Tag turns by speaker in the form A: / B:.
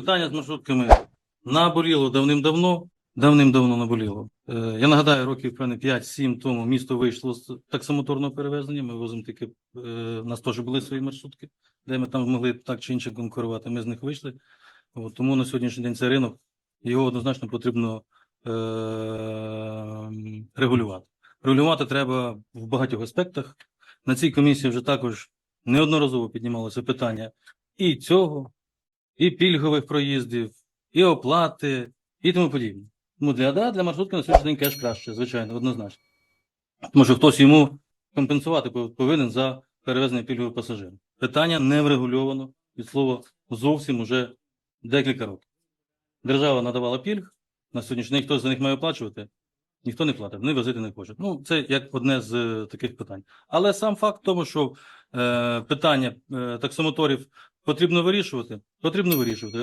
A: Питання з маршрутками наболіло давним-давно. Давним-давно наболіло. Е, я нагадаю, років певне 5-7 тому місто вийшло з таксомоторного перевезення. Ми возимо тільки, е, у нас теж були свої маршрутки, де ми там могли так чи інше конкурувати. Ми з них вийшли. От, тому на сьогоднішній день це ринок, його однозначно потрібно е, регулювати. Регулювати треба в багатьох аспектах. На цій комісії вже також неодноразово піднімалося питання і цього, і пільгових проїздів, і оплати, і тому подібне. Ну, для, да, для маршрутки на сьогоднішній день кеш краще, звичайно, однозначно. Тому що хтось йому компенсувати повинен за перевезення пільгових пасажирів. Питання не врегульовано від слова зовсім уже декілька років. Держава надавала пільг, на сьогоднішній день хтось за них має оплачувати, ніхто не платить, вони возити не хочуть. Ну, це як одне з е, таких питань. Але сам факт тому, що е, питання е, таксомоторів потрібно вирішувати, потрібно вирішувати.